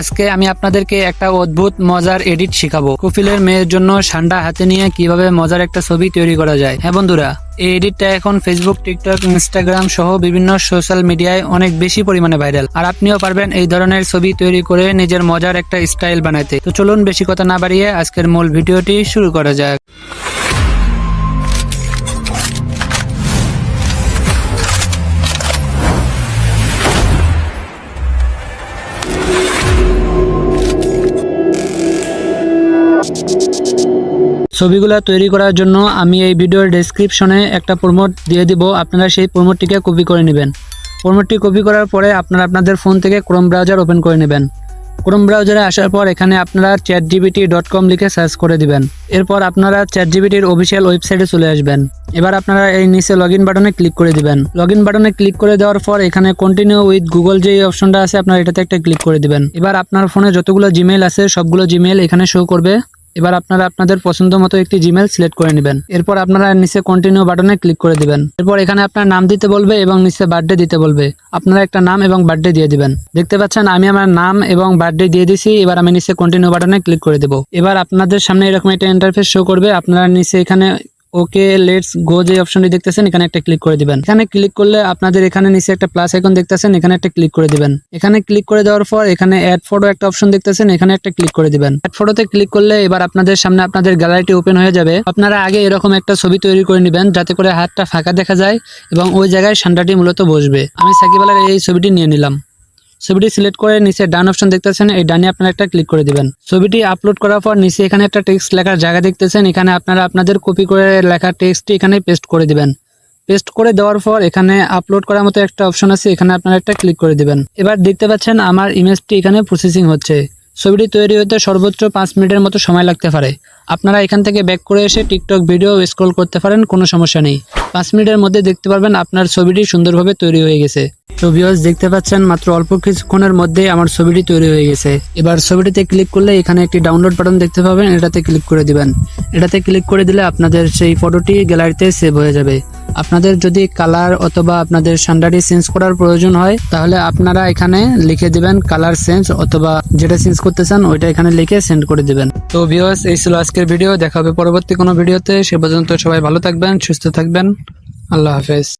আজকে আমি আপনাদেরকে একটা অদ্ভুত, মজার এডিট শিখাবো। কপিলের মেয়ের জন্য সান্ডা হাতে নিয়ে কীভাবে মজার একটা ছবি তৈরি করা যায়। হ্যাঁ বন্ধুরা, এই এডিটটা এখন ফেসবুক টিকটক ইনস্টাগ্রাম সহ বিভিন্ন সোশ্যাল মিডিয়ায় অনেক বেশি পরিমাণে ভাইরাল আর আপনিও পারবেন এই ধরনের ছবি তৈরি করে নিজের মজার একটা স্টাইল বানাতে তো চলুন বেশি কথা না বাড়িয়ে আজকের মূল ভিডিওটি শুরু করা যাক। ছবিগুলো তৈরি করার জন্য আমি এই ভিডিওর ডেসক্রিপশনে একটা প্রমোট দিয়ে দিব। আপনারা সেই প্রমোটটিকে কপি করে নেবেন। প্রমোটটি কপি করার পরে আপনারা আপনাদের ফোন থেকে ক্রোম ব্রাউজার ওপেন করে নেবেন। ক্রোম ব্রাউজারে আসার পর এখানে আপনারা চ্যাট জিবিটি ডট কম লিখে সার্চ করে দিবেন। এরপর আপনারা চ্যাট জিবিটির অফিসিয়াল ওয়েবসাইটে চলে আসবেন। এবার আপনারা এই নিচে লগ বাটনে ক্লিক করে দিবেন। লগ বাটনে ক্লিক করে দেওয়ার পর এখানে কন্টিনিউ উইথ গুগল যে অপশনটা আছে আপনারা এটাতে একটা ক্লিক করে দিবেন। এবার আপনার ফোনে যতগুলো জিমেইল আছে সবগুলো জিমেইল এখানে শো করবে। এবার আপনারা আপনাদের পছন্দ মতো একটি জিমেল সিলেক্ট করে নেবেন। এরপর আপনারা নিচে কন্টিনিউ বাটনে ক্লিক করে দিবেন। এরপর এখানে আপনার নাম দিতে বলবে এবং নিচে বার্থডে দিতে বলবে। আপনারা একটা নাম এবং বার্থডে দিয়ে দিবেন। দেখতে পাচ্ছেন, আমি আমার নাম এবং বার্থডে দিয়ে দিছি, এবার আমি নিচে কন্টিনিউ বাটনে ক্লিক করে দেবো। এবার আপনাদের সামনে এরকম একটা ইন্টারফেস শো করবে। আপনারা নিচে এখানে ওকে লেটস গো যে অপশনটি দেখতেছেন, এখানে একটা ক্লিক করে দিবেন। এখানে ক্লিক করলে আপনাদের এখানে নিচে একটা প্লাস আইকন দেখতেছেন, এখানে একটা ক্লিক করে দিবেন। এখানে ক্লিক করে দেওয়ার পর এখানে অ্যাড ফটো একটা অপশন দেখতেছেন, এখানে একটা ক্লিক করে দিবেন। অ্যাড ফটোতে ক্লিক করলে এবার আপনাদের সামনে আপনাদের গ্যালারিটি ওপেন হয়ে যাবে। আপনারা আগে এরকম একটা ছবি তৈরি করে নেবেন, যাতে করে হাতটা ফাঁকা দেখা যায় এবং ওই জায়গায় সান্ডাটি মূলত বসবে। আমি সাকিব আলার এই ছবিটি নিয়ে নিলাম। ছবিটি সিলেক্ট করে নিচে ডান অপশন দেখতেছেন, এই ডানে আপনারা একটা ক্লিক করে দিবেন। ছবিটি আপলোড করার পর নিচে এখানে একটা টেক্সট লেখার জায়গা দেখতেছেন, এখানে আপনারা আপনাদের কপি করে লেখা টেক্সটটি এখানে পেস্ট করে দিবেন। পেস্ট করে দেওয়ার পর এখানে আপলোড করার মতো একটা অপশন আছে, এখানে আপনারা একটা ক্লিক করে দিবেন। এবার দেখতে পাচ্ছেন আমার ইমেজটি এখানে প্রসেসিং হচ্ছে। ছবিটি তৈরি হতে সর্বোচ্চ পাঁচ মিনিটের মতো সময় লাগতে পারে। আপনারা এখান থেকে ব্যাক করে এসে টিকটক ভিডিও স্ক্রল করতে পারেন, কোনো সমস্যা নেই। পাঁচ মিনিটের মধ্যে দেখতে পারবেন আপনার ছবিটি সুন্দরভাবে তৈরি হয়ে গেছে। তো ভিউয়ার্স দেখতে পাচ্ছেন মাত্র অল্প কিছুক্ষণের মধ্যে আমার ছবিটি তৈরি হয়ে গেছে। এবার ছবিটিতে ক্লিক করলে এখানে একটি ডাউনলোড বাটন দেখতে পাবেন, এটাতে ক্লিক করে দিবেন। এটাতে ক্লিক করে দিলে আপনাদের সেই ফটোটি গ্যালারিতে সেভ হয়ে যাবে। আপনাদের যদি কালার অথবা আপনাদের সান্ডারি চেঞ্জ করার প্রয়োজন হয়, তাহলে আপনারা এখানে লিখে দিবেন কালার চেঞ্জ অথবা যেটা চেঞ্জ করতে চান, ওইটা এখানে লিখে সেন্ড করে দিবেন। তো ভিউয়ার্স এই ছিল আজকের ভিডিও দেখা হবে পরবর্তী কোনো ভিডিওতে সে পর্যন্ত সবাই ভালো থাকবেন, সুস্থ থাকবেন। আল্লাহ হাফেজ।